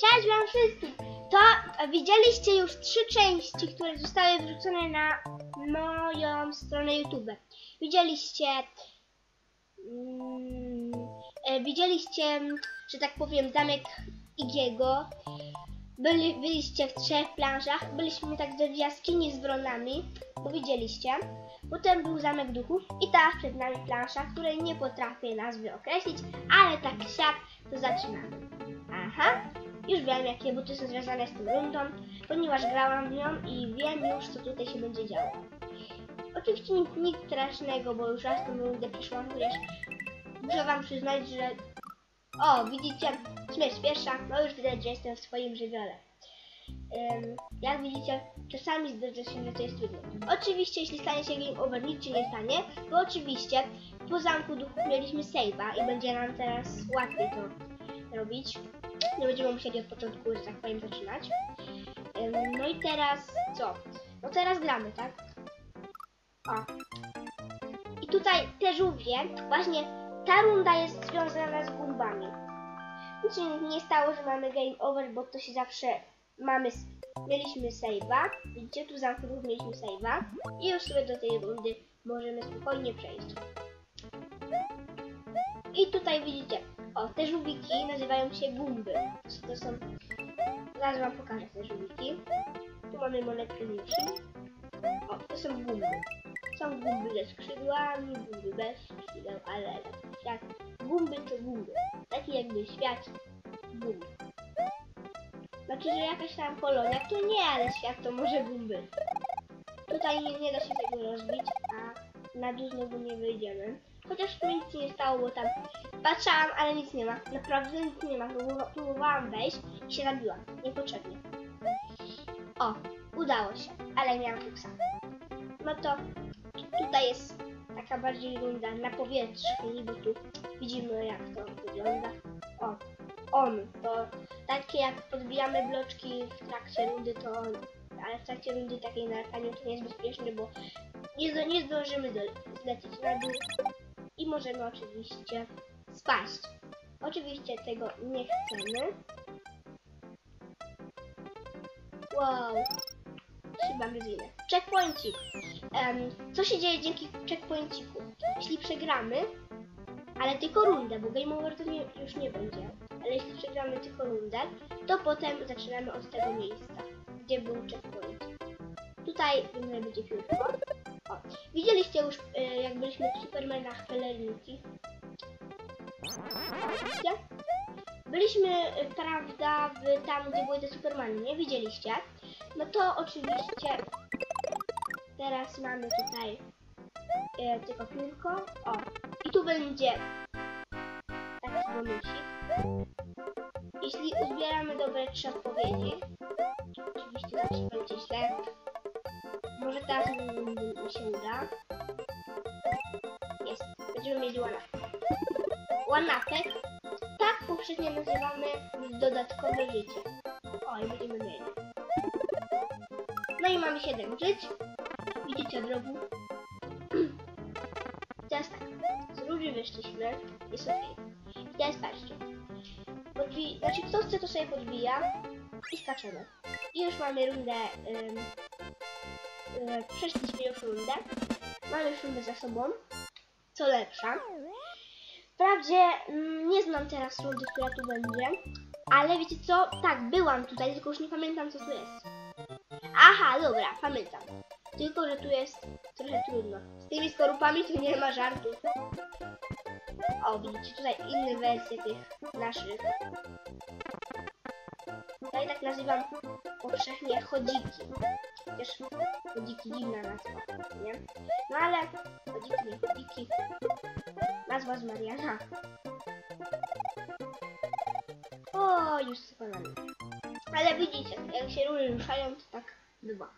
Cześć wam wszystkim! To e, widzieliście już trzy części, które zostały wrzucone na moją stronę YouTube. Widzieliście... Mm, e, widzieliście, że tak powiem, zamek Igiego. Byli, byliście w trzech planszach. Byliśmy także w jaskini z wronami, bo widzieliście. Potem był zamek duchów i teraz przed nami plansza, której nie potrafię nazwy określić, ale tak siak to zaczynamy. Aha, już wiem jakie buty są związane z tą rundą, ponieważ grałam w nią i wiem już co tutaj się będzie działo. Oczywiście nic, nic strasznego, bo już raz tą rundę przeszłam, chociaż muszę wam przyznać, że... O, widzicie, śmierć pierwsza, no już widać, że jestem w swoim żywiole. Ym, jak widzicie, czasami zdarza się, że to jest trudne. Oczywiście, jeśli stanie się game over, nic się nie stanie, bo oczywiście po zamku duchów mieliśmy save'a i będzie nam teraz łatwiej to robić. Nie będziemy musieli od początku, że tak powiem, zaczynać. No i teraz co? No teraz gramy, tak? O. I tutaj te żółwie, właśnie ta runda jest związana z gumbami. Nic się nie stało, że mamy game over, bo to się zawsze mamy, mieliśmy save'a, widzicie, tu zamku duchów mieliśmy save'a i już sobie do tej rundy możemy spokojnie przejść. I tutaj widzicie, o, te żółwiki nazywają się gumby. To są, zaraz wam pokażę te żółwiki. Tu mamy monetkę Yoshi. O, to są gumby. Są gumby ze skrzydłami, gumby bez skrzydeł, ale jak gumby to gumby. Taki jakby świat gumby. Znaczy, że jakaś tam kolonia, to nie, ale świat to może gumby. Tutaj nie, nie da się tego rozbić, a na znowu nie wyjdziemy. Chociaż mi nic nie stało, bo tam patrzałam, ale nic nie ma. Naprawdę nic nie ma. Próbowa- Próbowałam wejść i się nabiłam. Niepotrzebnie. O, udało się, ale miałam fuksa. No to tutaj jest taka bardziej runda na powierzchni, bo tu widzimy jak to wygląda. O, on, to takie jak podbijamy bloczki w trakcie rundy, to on. Ale w trakcie rundy takiej na to nie jest bezpieczne, bo nie, nie zdążymy do, zlecieć na dół i możemy oczywiście spaść. Oczywiście tego nie chcemy. Wow. Chyba gryzinę. Checkpointik. Em, co się dzieje dzięki checkpointiku? Jeśli przegramy, ale tylko rundę, bo game over to nie, już nie będzie. Ale jeśli przegramy tylko rundę, to potem zaczynamy od tego miejsca, gdzie był checkpoint. Tutaj będzie piórko. O, widzieliście już, y, jak byliśmy w Supermanach Pelerinki. Widzicie? Byliśmy, y, prawda, w, tam, gdzie były te Supermany, nie? Widzieliście? No to oczywiście teraz mamy tutaj y, tylko piórko. O, i tu będzie taki bonusik. Jeśli uzbieramy dobre trzy odpowiedzi, oczywiście zawsze będzie źle. Może teraz mi się uda. Jest. Będziemy mieli. Łanawek. Tak poprzednio nazywamy dodatkowe życie. O, i będziemy mieli. No i mamy 7 żyć. Widzicie od rogu. Teraz tak. Z wyszliśmy. Jest ok. Teraz patrzcie. Podbi znaczy kto chce to sobie podbija i skaczemy. I już mamy rundę. Ym, y, przeszliśmy już rundę. Mamy już rundę za sobą. Co lepsza. Wprawdzie mm, nie znam teraz rundy, która tu będzie. Ale wiecie co? Tak, byłam tutaj, tylko już nie pamiętam co tu jest. Aha, dobra, pamiętam. Tylko, że tu jest trochę trudno. Z tymi skorupami tu nie ma żartu. O, widzicie tutaj inne wersje tych naszych. Ja je tak nazywam powszechnie chodziki. Chociaż chodziki dziwna nazwa, nie? No ale chodziki, chodziki. Nazwa z Mariana. O, już spalamy. Ale widzicie, jak się rury ruszają, to tak bywa.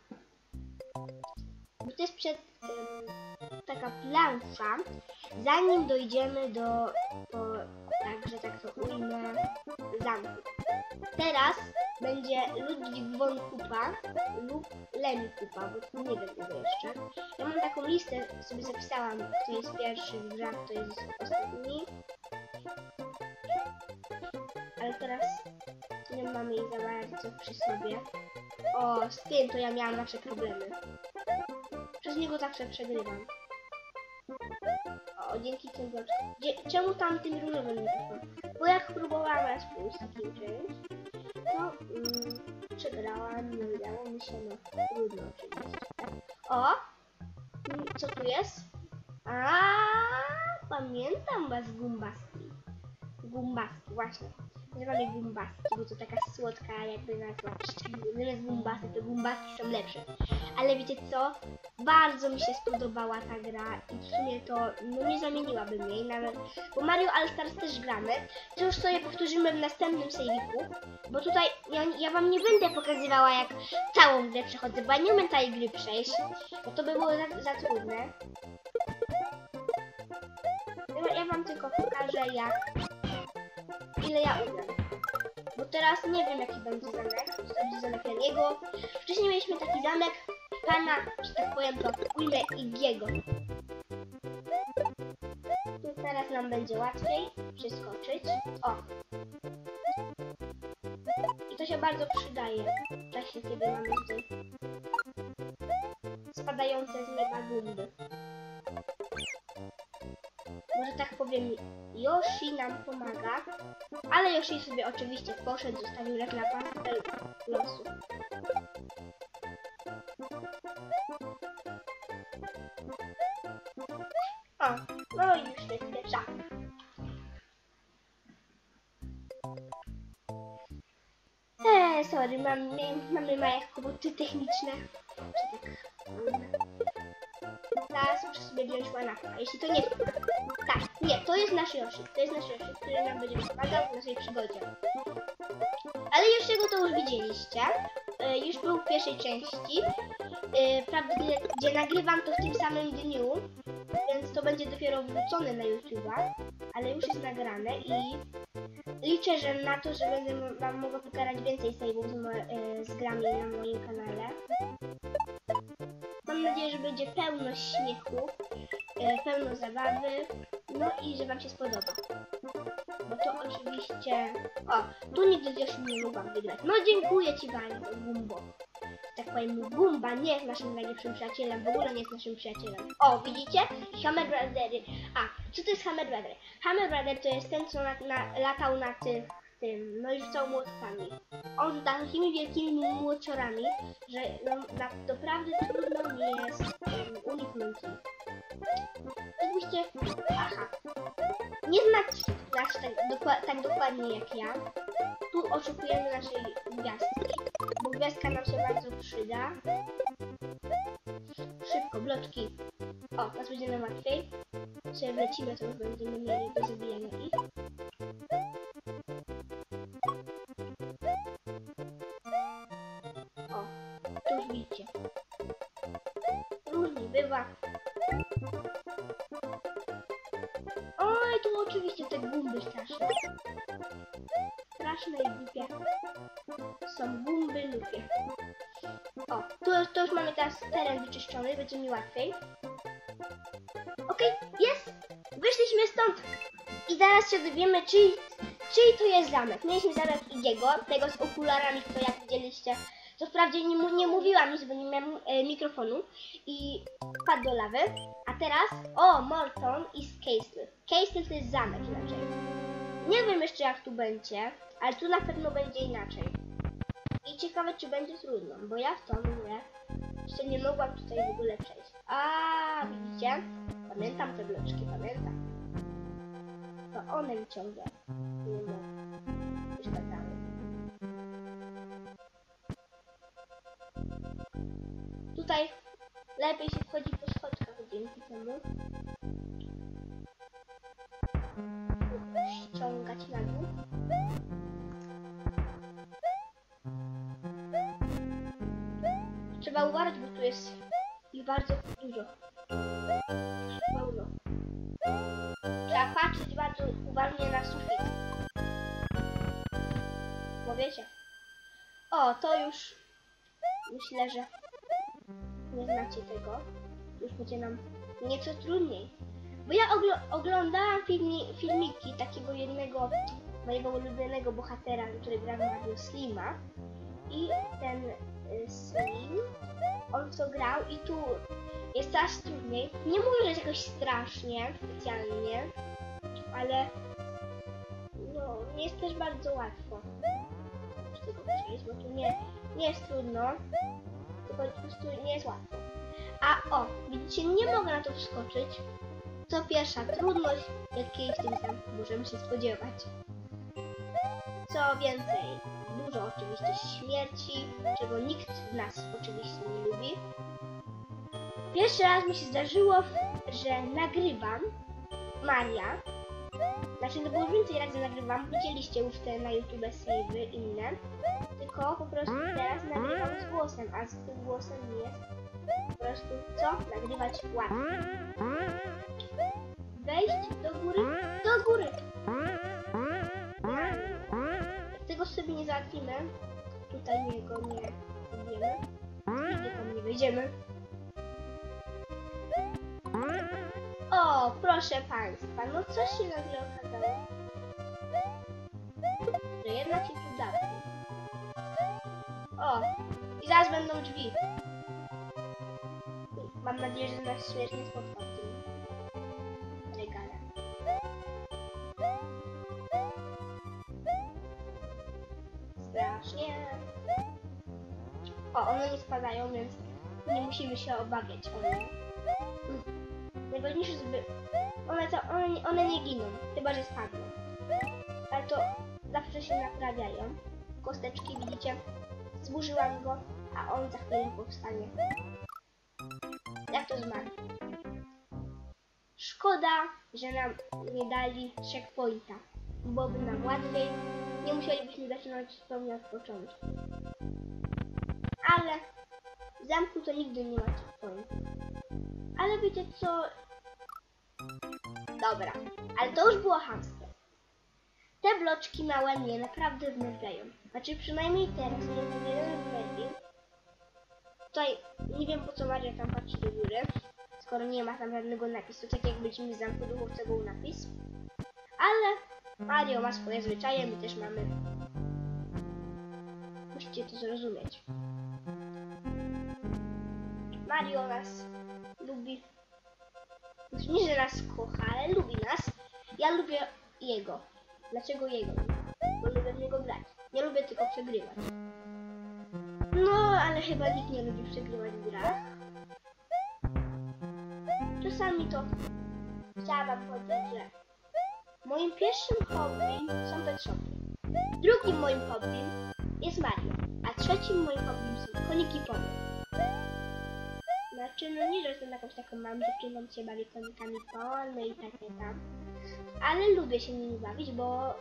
Bo to jest przed taka plansza, zanim dojdziemy do, do tak, że tak to ujmę, zamku. Teraz będzie Ludwik von Kupa lub Lemi Kupa, bo nie wiem tego jeszcze. Ja mam taką listę, sobie zapisałam, kto jest pierwszy w grach, kto jest ostatni. Ale teraz nie mamy jej za bardzo przy sobie. O, z tym to ja miałam zawsze problemy. Przez niego zawsze przegrywam. O, dzięki tym czemu tam tym różowym mikrofon? Bo jak próbowałam raz pójść takim czymś, to mm, przegrałam, nie udało mi się, no trudno oczywiście. O! Mm, Co tu jest? A, pamiętam was Gumbaski. Gumbaski, właśnie. Nazywamy Gumbaski, bo to taka słodka jakby nazwa. Zamiast Gumbasy, to Gumbaski są lepsze. Ale wiecie co? Bardzo mi się spodobała ta gra i w sumie to no nie zamieniłabym jej nawet, bo Mario All Stars też gramy. To już sobie powtórzymy w następnym sejwiku, bo tutaj ja, ja wam nie będę pokazywała jak całą grę przechodzę, bo ja nie umiem tej gry przejść, bo to by było za, za trudne. Ja wam tylko pokażę jak, ile ja umiem. Bo teraz nie wiem jaki będzie zamek, czy to będzie zamek Leniego. Wcześniej mieliśmy taki zamek pana, że tak powiem to ujmę Igiego. Tu teraz nam będzie łatwiej przeskoczyć. O! I to się bardzo przydaje w czasie, kiedy mamy tutaj spadające z nieba gumby. Może tak powiem, Yoshi nam pomaga, ale Yoshi sobie oczywiście poszedł, zostawił jak na pastel losu. O, no i już jest pierwsza. Eee, sorry, mamy, mamy małe kłopoty techniczne. Czy tak, Teraz muszę sobie wziąć łanaka, jeśli to nie nie, to jest nasz Yoshi. To jest nasz Yoshi, który nam będzie pomagał w naszej przygodzie. Ale Yoshiego to już widzieliście. E, już był w pierwszej części. E, prawda, gdzie, gdzie nagrywam to w tym samym dniu, więc to będzie dopiero wrzucone na YouTube'a, ale już jest nagrane i liczę, że na to, że będę wam mogła pokazać więcej save'ów z, e, z grami na moim kanale. Mam nadzieję, że będzie pełno śmiechu, e, pełno zabawy, no i że wam się spodoba. Bo to oczywiście... O, tu nigdy Yoshi nie mogłam wygrać. No dziękuję ci bardzo, Gumbo. Tak powiem, Gumba nie jest naszym najlepszym przyjacielem, w ogóle nie jest naszym przyjacielem. O, widzicie? Hammer Brothery. A, co to jest Hammer Brother? Hammer Brother to jest ten, co na, na, latał na tych, tym, no i rzucał młotkami. On z takimi wielkimi młociorami, że no, na, doprawdy trudno mi jest um, uniknąć ich. Jakbyście... tak, dokła- tak dokładnie jak ja. Tu oczekujemy naszej gwiazdki, bo gwiazdka nam się bardzo przyda. Szybko, bloczki. O, teraz będzie nam łatwiej. Sobie wlecimy, to już będziemy mieli do zabijania ich. O, to już widzicie. Różnie bywa. Tu oczywiście te gumby straszne. Straszne i głupie. Są gumby lupie. O, to, to już mamy teraz teren wyczyszczony, będzie mi łatwiej. Okej, jest! Wyszliśmy stąd! I zaraz się dowiemy, czyj, czyj to jest zamek. Mieliśmy zamek Igiego, tego z okularami, kto jak widzieliście. Co wprawdzie nie, nie mówiłam nic, bo nie miałam e, mikrofonu. I wpadł do lawy. A teraz, o, Morton i Castle. Castle to jest zamek inaczej. Nie wiem jeszcze jak tu będzie, ale tu na pewno będzie inaczej. I ciekawe czy będzie trudno, bo ja w tą grę jeszcze nie mogłam tutaj w ogóle przejść. A widzicie? Pamiętam te bloczki, pamiętam. To one mi ciągle nie mogą. Tutaj lepiej się wchodzi po schodkach dzięki temu. Ściągać na dół. Trzeba uważać, bo tu jest ich bardzo dużo. Pełno. Trzeba patrzeć bardzo uważnie na sufit. Bo wiecie. O, to już myślę, że nie znacie tego. Już będzie nam nieco trudniej. Bo ja oglo- oglądałam filmi- filmiki takiego jednego mojego ulubionego bohatera, który gra w Mario Slima. I ten y, Slim, on w to grał i tu jest coraz trudniej. Nie mówię, że jakoś strasznie, specjalnie, ale no, nie jest też bardzo łatwo z tego przejść, bo tu nie, nie jest trudno, tylko po prostu nie jest łatwo. A o, widzicie, nie mogę na to wskoczyć. To pierwsza trudność, jakiej w tym zamku możemy się spodziewać. Co więcej, dużo oczywiście śmierci, czego nikt z nas oczywiście nie lubi. Pierwszy raz mi się zdarzyło, że nagrywam Maria. Znaczy, no było więcej razy nagrywam, widzieliście już te na YouTube savey inne. Tylko po prostu teraz nagrywam z głosem, a z tym głosem jest po prostu co? Nagrywać łatwiej. Wejść do góry, do góry. Tego sobie nie załatwimy, tutaj jego nie zrobimy, nigdy tam nie wejdziemy. O, proszę Państwa, no co się nagle okazało? Że jednak się tu da. O, i zaraz będą drzwi. Mam nadzieję, że nas śmierć nie spotka w tym. Strasznie. O, one nie spadają, więc nie musimy się obawiać o nie. Najważniejsze, żeby... One, to, one, one nie giną, chyba że spadną. Ale to zawsze się naprawiają. Kosteczki, widzicie? Zburzyłam go, a on za chwilę powstanie. Jak to zmarł? Szkoda, że nam nie dali checkpointa. Byłoby nam łatwiej. Nie musielibyśmy zaczynać zupełnie od początku. Ale w zamku to nigdy nie ma checkpointu. Ale wiecie co? Dobra, ale to już było hamskie. Te bloczki małe mnie naprawdę wnerwiają. Znaczy przynajmniej teraz mnie ten jeden wnerwił. Tutaj nie wiem po co Maria tam patrzy do góry, skoro nie ma tam żadnego napisu, tak jak byliśmy w zamku duchowca był napis. Ale Mario ma swoje zwyczaje, my też mamy. Musicie to zrozumieć. Mario nas lubi. Znaczy nie, że nas kocha, ale lubi nas. Ja lubię jego. Dlaczego jego? Bo lubię w niego grać. Nie lubię tylko przegrywać. No, ale chyba nikt nie lubi przegrywać w grach. Czasami to chciałam wam powiedzieć, że moim pierwszym hobby są pet shopy. Drugim moim hobby jest Mario, a trzecim moim hobby są koniki pony. Znaczy, no nie, że jestem jakąś taką małą dziewczyną, się bawi konikami pony i takie tam. Ale lubię się nimi bawić, bo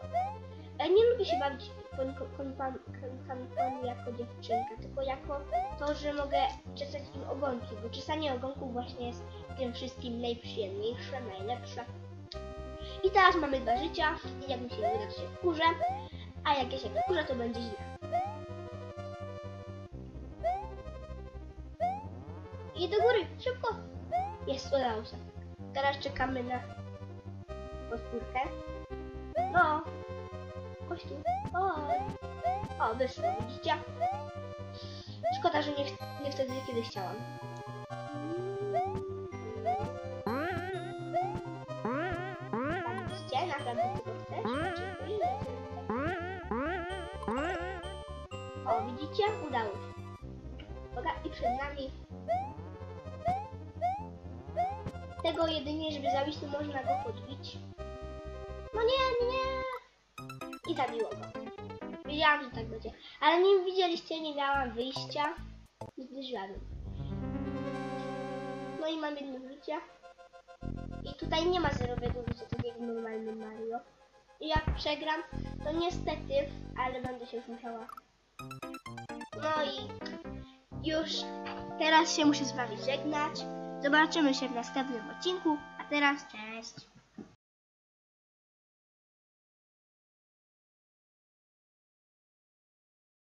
ja nie lubię się bawić pony jako dziewczynka, tylko jako to, że mogę czesać im ogonki, bo czesanie ogonków właśnie jest tym wszystkim najprzyjemniejsze, najlepsze. I teraz mamy dwa życia i jak mi się uda, to się wkurzę, a jak ja się wkurzę, to będzie źle. I do góry, szybko! Jest, udało się. Teraz czekamy na podpórkę. No, tu, chodź. O, wyszło, widzicie? Szkoda, że nie, nie wtedy, kiedy chciałam. Widzicie, naprawdę tego chcesz? O, widzicie? Udało się. Uwaga, i przed nami tego jedynie, żeby zabić, to można go podbić. I zabiło go. Wiedziałam, że tak będzie. Ale nie widzieliście, nie miałam wyjścia. No i mam jedno życie. I tutaj nie ma zerowego życia, tak jak w normalnym Mario. I jak przegram, to niestety, ale będę się już musiała. No i już teraz się muszę z wami żegnać. Zobaczymy się w następnym odcinku, a teraz cześć!